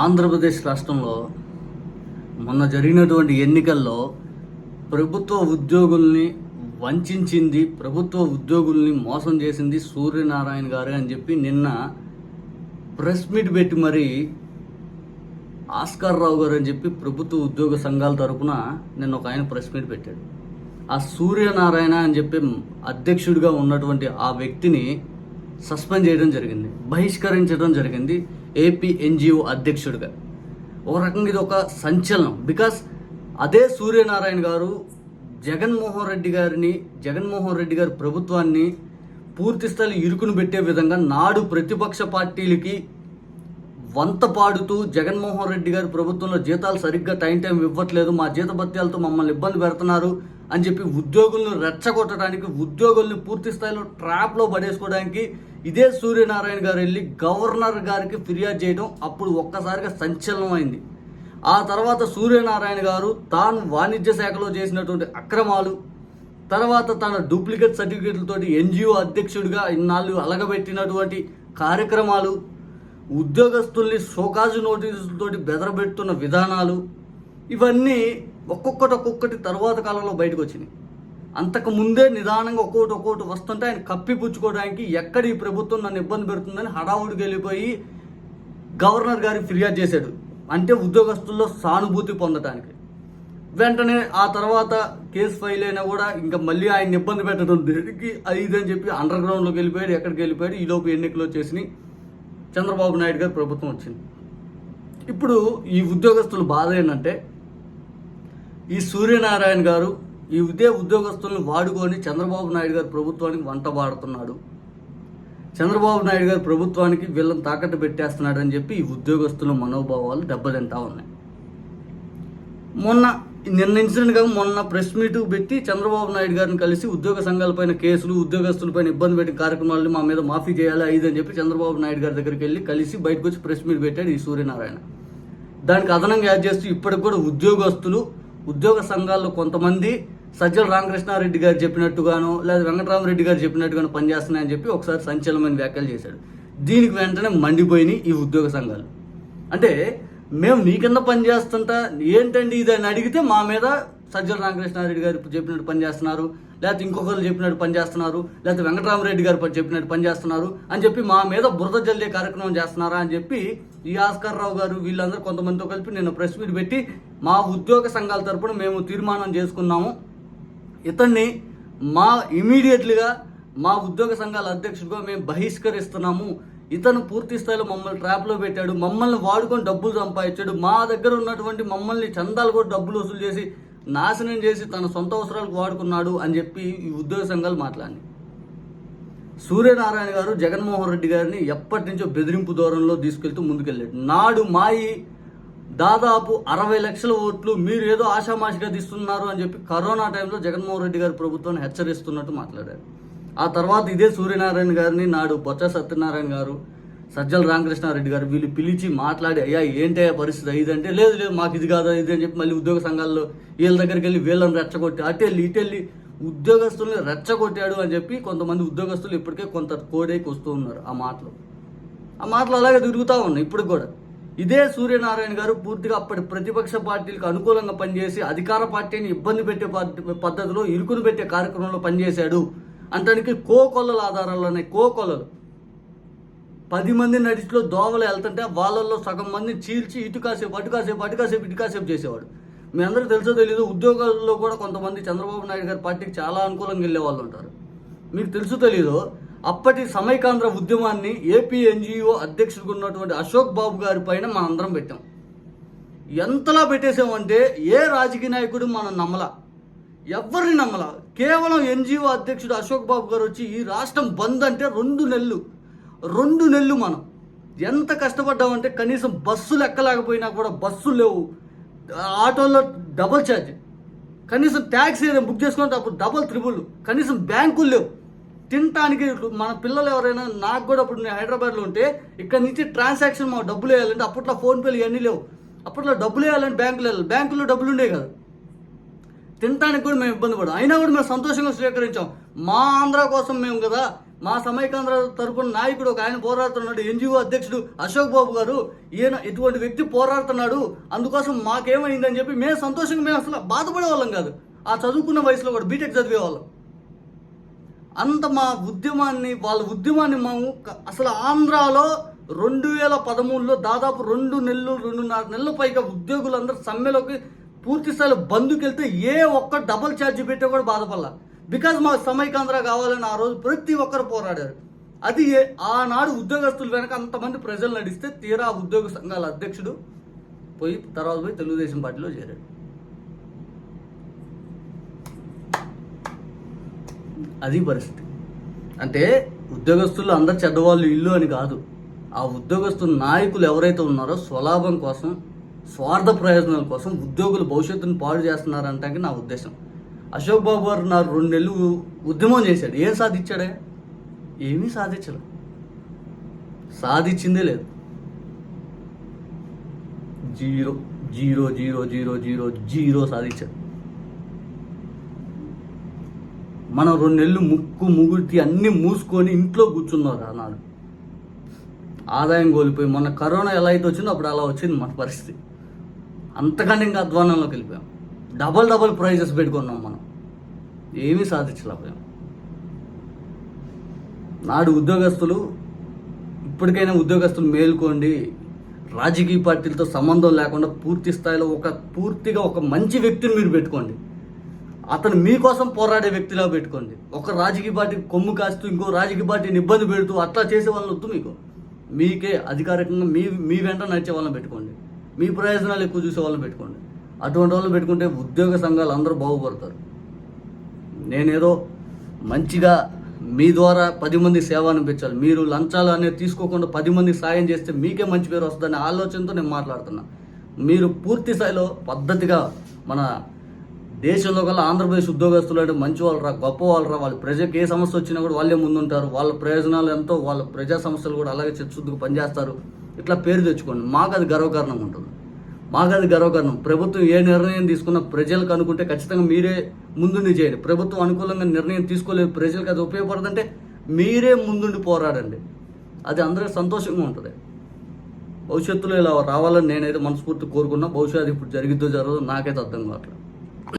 ఆంధ్రప్రదేశ్ రాష్ట్రంలో మొన్న జరిగినటువంటి ఎన్నికల్లో ప్రభుత్వ ఉద్యోగుల్ని వంచింది ప్రభుత్వ ఉద్యోగుల్ని మోసం చేసింది సూర్యనారాయణ గారు అని చెప్పి నిన్న ప్రెస్ మీట్ పెట్టి మరి ఆస్కార్ రావు గారు అని చెప్పి ప్రభుత్వ ఉద్యోగ సంఘాల తరపున నిన్న ఒక ఆయన ప్రెస్ మీట్ పెట్టాడు. ఆ సూర్యనారాయణ అని చెప్పి అధ్యక్షుడిగా ఉన్నటువంటి ఆ వ్యక్తిని సస్పెండ్ చేయడం జరిగింది బహిష్కరించడం జరిగింది. ఏపీ ఎన్జిఓ అధ్యక్షుడిగా. ఒక రకంగా ఇది ఒక సంచలనం. బికాస్ అదే సూర్యనారాయణ గారు జగన్మోహన్ రెడ్డి గారిని జగన్మోహన్ రెడ్డి గారి ప్రభుత్వాన్ని పూర్తి స్థాయి ఇరుకును పెట్టే విధంగా నాడు ప్రతిపక్ష పార్టీలకి వంత పాడుతూ జగన్మోహన్ రెడ్డి గారి ప్రభుత్వంలో జీతాలు సరిగ్గా టైం టైం ఇవ్వట్లేదు మా జీతభత్యాలతో మమ్మల్ని ఇబ్బంది పెడుతున్నారు అని చెప్పి ఉద్యోగులను రెచ్చగొట్టడానికి ఉద్యోగుల్ని పూర్తి స్థాయిలో ట్రాప్లో పడేసుకోవడానికి ఇదే సూర్యనారాయణ గారు వెళ్ళి గవర్నర్ గారికి ఫిర్యాదు చేయడం అప్పుడు ఒక్కసారిగా సంచలనమైంది. ఆ తర్వాత సూర్యనారాయణ గారు తాను వాణిజ్య శాఖలో చేసినటువంటి అక్రమాలు తర్వాత తన డూప్లికేట్ సర్టిఫికెట్లతో ఎన్జిఓ అధ్యక్షుడిగా ఇన్నాళ్ళు అలగబెట్టినటువంటి కార్యక్రమాలు ఉద్యోగస్తుల్ని షోకాజు నోటీసులతోటి బెదరబెడుతున్న విధానాలు ఇవన్నీ ఒక్కొక్కటి ఒక్కొక్కటి తర్వాత కాలంలో బయటకు వచ్చినాయి. అంతకు ముందే నిదానంగా ఒక్కోటి ఒక్కోటి వస్తుంటే ఆయన కప్పిపుచ్చుకోవడానికి ఎక్కడ ఈ ప్రభుత్వం నన్ను ఇబ్బంది పెడుతుందని హడావుడికి వెళ్ళిపోయి గవర్నర్ గారికి ఫిర్యాదు చేశాడు. అంటే ఉద్యోగస్తుల్లో సానుభూతి పొందడానికి వెంటనే ఆ తర్వాత కేసు ఫైల్ అయినా కూడా ఇంకా మళ్ళీ ఆయన ఇబ్బంది పెట్టడం దేనికి? అది అని చెప్పి అండర్ గ్రౌండ్లోకి వెళ్ళిపోయాడు ఎక్కడికి వెళ్ళిపోయాడు ఈలోపు ఎన్నికలు వచ్చేసినాయి చంద్రబాబు నాయుడు గారి ప్రభుత్వం వచ్చింది. ఇప్పుడు ఈ ఉద్యోగస్తుల బాధ ఏంటంటే ఈ సూర్యనారాయణ గారు ఈ ఇదే ఉద్యోగస్తులను వాడుకొని చంద్రబాబు నాయుడు గారు ప్రభుత్వానికి వంట పాడుతున్నాడు. చంద్రబాబు నాయుడు గారు ప్రభుత్వానికి వీళ్ళని తాకట్టు పెట్టేస్తున్నాడని చెప్పి ఈ ఉద్యోగస్తుల మనోభావాలు దెబ్బతింటా ఉన్నాయి. మొన్న నిన్న ఇన్సిడెంట్గా మొన్న ప్రెస్ మీట్ పెట్టి చంద్రబాబు నాయుడు గారిని కలిసి ఉద్యోగ సంఘాలపైన కేసులు ఉద్యోగస్తులపైన ఇబ్బంది పెట్టిన కార్యక్రమాలను మా మీద మాఫీ చేయాలి ఐదు అని చెప్పి చంద్రబాబు నాయుడు గారి దగ్గరికి వెళ్ళి కలిసి బయటకు వచ్చి ప్రెస్ మీట్ పెట్టాడు ఈ సూర్యనారాయణ. దానికి అదనంగా యాడ్ చేస్తూ ఇప్పటికి కూడా ఉద్యోగస్తులు ఉద్యోగ సంఘాల్లో కొంతమంది సజ్జల రామకృష్ణారెడ్డి గారు చెప్పినట్టుగాను లేదా వెంకటరామరెడ్డి గారు చెప్పినట్టుగాను పనిచేస్తున్నాయని చెప్పి ఒకసారి సంచలనమైన వ్యాఖ్యలు చేశాడు. దీనికి వెంటనే మండిపోయినాయి ఈ ఉద్యోగ సంఘాలు. అంటే మేము నీ కింద పని చేస్తుంటా? ఏంటండి ఇది అని అడిగితే మా మీద సజ్జల రామకృష్ణారెడ్డి గారు చెప్పినట్టు పనిచేస్తున్నారు లేకపోతే ఇంకొకరు చెప్పినట్టు పనిచేస్తున్నారు లేకపోతే వెంకటరామరెడ్డి గారు చెప్పినట్టు పనిచేస్తున్నారు అని చెప్పి మా మీద బురద జల్లే కార్యక్రమం చేస్తున్నారా అని చెప్పి ఈ ఆస్కర్ రావు గారు వీళ్ళందరూ కొంతమందితో కలిపి నేను ప్రెస్ మీట్ పెట్టి మా ఉద్యోగ సంఘాల తరపున మేము తీర్మానం చేసుకున్నాము. ఇతన్ని మా ఇమీడియట్లీగా మా ఉద్యోగ సంఘాల అధ్యక్షుడిగా మేము బహిష్కరిస్తున్నాము. ఇతను పూర్తి స్థాయిలో మమ్మల్ని ట్రాప్లో పెట్టాడు. మమ్మల్ని వాడుకొని డబ్బులు సంపాదించాడు. మా దగ్గర ఉన్నటువంటి మమ్మల్ని చందాలు కూడా డబ్బులు వసూలు చేసి నాశనం చేసి తన సొంత అవసరాలకు వాడుకున్నాడు అని చెప్పి ఈ ఉద్యోగ సంఘాలు మాట్లాడి సూర్యనారాయణ గారు జగన్మోహన్ రెడ్డి గారిని ఎప్పటి నుంచో బెదిరింపు దూరంలో తీసుకెళ్తూ ముందుకెళ్ళాడు. నాడు మాయి దాదాపు అరవై లక్షల ఓట్లు మీరు ఏదో ఆషామాషిగా తీస్తున్నారు అని చెప్పి కరోనా టైంలో జగన్మోహన్ రెడ్డి గారి ప్రభుత్వాన్ని హెచ్చరిస్తున్నట్టు మాట్లాడారు. ఆ తర్వాత ఇదే సూర్యనారాయణ గారిని నాడు బొత్స సత్యనారాయణ గారు సజ్జల రామకృష్ణారెడ్డి గారు వీళ్ళు పిలిచి మాట్లాడి అయ్యా ఏంటయ్యా పరిస్థితి? ఇదంటే లేదు లేదు మాకు ఇది కాదు ఇది అని చెప్పి మళ్ళీ ఉద్యోగ సంఘాల్లో వీళ్ళ దగ్గరికి వెళ్ళి వీళ్ళని రెచ్చగొట్టి అటెళ్ళి ఇటెళ్ళి ఉద్యోగస్తుల్ని రెచ్చగొట్టాడు అని చెప్పి కొంతమంది ఉద్యోగస్తులు ఇప్పటికే కొంత కోడేకి వస్తూ ఉన్నారు ఆ మాటలు. ఆ మాటలు అలాగే తిరుగుతూ ఉన్నాయి ఇప్పుడు కూడా. ఇదే సూర్యనారాయణ గారు పూర్తిగా అప్పటి ప్రతిపక్ష పార్టీలకు అనుకూలంగా పనిచేసి అధికార పార్టీని ఇబ్బంది పెట్టే పద్ధతిలో ఇరుకును పెట్టే కార్యక్రమంలో పనిచేశాడు. అంటానికి కోకొల్లల ఆధారాలు ఉన్నాయి. కోకొల్లలు పది మంది నడిచిలో దోవలు వెళ్తుంటే వాళ్ళల్లో సగం మందిని చీల్చి ఇటు కాసేపు అటు కాసేపు అటు కాసేపు ఇటు కాసేపు చేసేవాడు. మీ అందరూ తెలుసో తెలీదు ఉద్యోగాల్లో కూడా కొంతమంది చంద్రబాబు నాయుడు గారి పార్టీకి చాలా అనుకూలంగా వెళ్ళే వాళ్ళు ఉంటారు. మీకు తెలుసు తెలీదు అప్పటి సమైకాంధ్ర ఉద్యమాన్ని ఏపీ ఎన్జిఓ అధ్యక్షుడిగా ఉన్నటువంటి అశోక్ బాబు గారి పైన మనం అందరం పెట్టాం. ఎంతలా పెట్టేసామంటే ఏ రాజకీయ నాయకుడు మనం నమ్మలా? ఎవరిని నమ్మలా? కేవలం ఎన్జిఓ అధ్యక్షుడు అశోక్ బాబు గారు వచ్చి ఈ రాష్ట్రం బంద్ అంటే రెండు నెలలు. రెండు నెలలు మనం. ఎంత కష్టపడ్డామంటే కనీసం బస్సులు ఎక్కలేకపోయినా కూడా బస్సులు లేవు. ఆటోలో డబల్ ఛార్జ్. కనీసం ట్యాక్సీ ఏదైనా బుక్ చేసుకుంటే అప్పుడు డబల్ త్రిబుల్. కనీసం బ్యాంకులు లేవు. తినటానికి మన పిల్లలు ఎవరైనా నాకు కూడా అప్పుడు నేను హైదరాబాద్లో ఉంటే ఇక్కడ నుంచి ట్రాన్సాక్షన్ మాకు డబ్బులు వేయాలంటే అప్పట్లో ఫోన్పేలు ఇవన్నీ లేవు. అప్పట్లో డబ్బులు వేయాలంటే బ్యాంకులు వెళ్ళాలి. బ్యాంకులో డబ్బులు ఉండే కదా. తినటానికి కూడా మేము ఇబ్బంది పడాం అయినా కూడా మేము సంతోషంగా స్వీకరించాం. మా ఆంధ్ర కోసం మేము కదా మా సమైకాంధ్ర తరపున నాయకుడు ఒక ఆయన పోరాడుతున్నాడు ఎన్జిఓ అధ్యక్షుడు అశోక్ బాబు గారు. ఈయన ఇటువంటి వ్యక్తి పోరాడుతున్నాడు. అందుకోసం మాకేమైందని చెప్పి మేము సంతోషంగా మేము అసలు బాధపడే వాళ్ళం కాదు. ఆ చదువుకున్న వయసులో కూడా బీటెక్ చదివేవాళ్ళం. అంత మా ఉద్యమాన్ని వాళ్ళ ఉద్యమాన్ని మేము అసలు ఆంధ్రాలో రెండు వేల పదమూడులో దాదాపు రెండు నెలలు రెండున్నర నెలల పైగా ఉద్యోగులందరూ సమ్మెలోకి పూర్తి స్థాయిలో ఏ ఒక్క డబల్ ఛార్జ్ పెట్టే కూడా బాధపడాల. బికాజ్ మా సమైకాంధ్ర కావాలని ఆ రోజు ప్రతి ఒక్కరు పోరాడారు. అది ఆనాడు ఉద్యోగస్తులు వెనక అంతమంది ప్రజలు నడిస్తే తీరా ఉద్యోగ సంఘాల అధ్యక్షుడు పోయి తర్వాత పోయి తెలుగుదేశం పార్టీలో చేరాడు. అది పరిస్థితి. అంటే ఉద్యోగస్తులు అందరు చెడ్డవాళ్ళు ఇల్లు అని కాదు. ఆ ఉద్యోగస్తుల నాయకులు ఎవరైతే ఉన్నారో స్వలాభం కోసం స్వార్థ ప్రయోజనాల కోసం ఉద్యోగుల భవిష్యత్తును పాడు చేస్తున్నారంటే నా ఉద్దేశం. అశోక్ బాబు గారు నా రెండు నెలలు ఉద్యమం చేశాడు. ఏం సాధించాడే? ఏమీ సాధించలేదు సాధించిందే లేదు. Zero zero zero zero zero zero సాధించాడు. మనం రెండు నెలలు ముక్కు ముగుర్తి అన్నీ మూసుకొని ఇంట్లో కూర్చున్నారు ఆనాడు. ఆదాయం కోల్పోయి మొన్న కరోనా ఎలా అయితే వచ్చిందో అప్పుడు అలా వచ్చింది మన పరిస్థితి. అంతకంటే ఇంకా అధ్వానంలోకి వెళ్ళిపోయాం. డబల్ డబల్ ప్రైజెస్ పెట్టుకున్నాం మనం. ఏమీ సాధించలేకపోయాం. నాడు ఉద్యోగస్తులు ఇప్పటికైనా ఉద్యోగస్తులు మేల్కోండి రాజకీయ పార్టీలతో సంబంధం లేకుండా పూర్తి స్థాయిలో ఒక పూర్తిగా ఒక మంచి వ్యక్తిని మీరు పెట్టుకోండి. అతను మీకోసం పోరాడే వ్యక్తిలా పెట్టుకోండి. ఒక రాజకీయ పార్టీ కొమ్ము కాస్తూ ఇంకో రాజకీయ పార్టీని ఇబ్బంది పెడుతూ అట్లా చేసే వాళ్ళని వద్దు మీకు. మీకే అధికారికంగా మీ మీ వెంట నడిచే వాళ్ళని పెట్టుకోండి. మీ ప్రయోజనాలు ఎక్కువ చూసే వాళ్ళని పెట్టుకోండి. అటువంటి వాళ్ళని పెట్టుకుంటే ఉద్యోగ సంఘాలు అందరూ బాగుపడతారు. నేనేదో మంచిగా మీ ద్వారా పది మంది సేవ అనిపించాలి మీరు లంచాలు అనేది తీసుకోకుండా పది మందికి సాయం చేస్తే మీకే మంచి పేరు వస్తుందనే ఆలోచనతో నేను మాట్లాడుతున్నా. మీరు పూర్తి స్థాయిలో పద్ధతిగా మన దేశంలో కల్లా ఆంధ్రప్రదేశ్ ఉద్యోగస్తులు అంటే మంచి వాళ్ళరా గొప్ప వాళ్ళు రా వాళ్ళ ప్రజలకు ఏ సమస్య వచ్చినా కూడా వాళ్ళే ముందుంటారు. వాళ్ళ ప్రయోజనాలు ఎంతో వాళ్ళ ప్రజా సమస్యలు కూడా అలాగే చిత్తశుద్ధికి పనిచేస్తారు. ఇట్లా పేరు తెచ్చుకోండి. మాకు అది గర్వకారణం ఉంటుంది. మాకు అది గర్వకారణం. ప్రభుత్వం ఏ నిర్ణయం తీసుకున్నా ప్రజలకు అనుకుంటే ఖచ్చితంగా మీరే ముందుండి చేయండి. ప్రభుత్వం అనుకూలంగా నిర్ణయం తీసుకోలేదు ప్రజలకు అది ఉపయోగపడదంటే మీరే ముందుండి పోరాడండి. అది అందరికీ సంతోషంగా ఉంటుంది. భవిష్యత్తులో ఇలా రావాలని నేనైతే మనస్ఫూర్తి కోరుకున్నా. భవిష్యత్తు ఇప్పుడు జరిగిద్దో జరగదో నాకైతే అర్థం కావట్లేదు.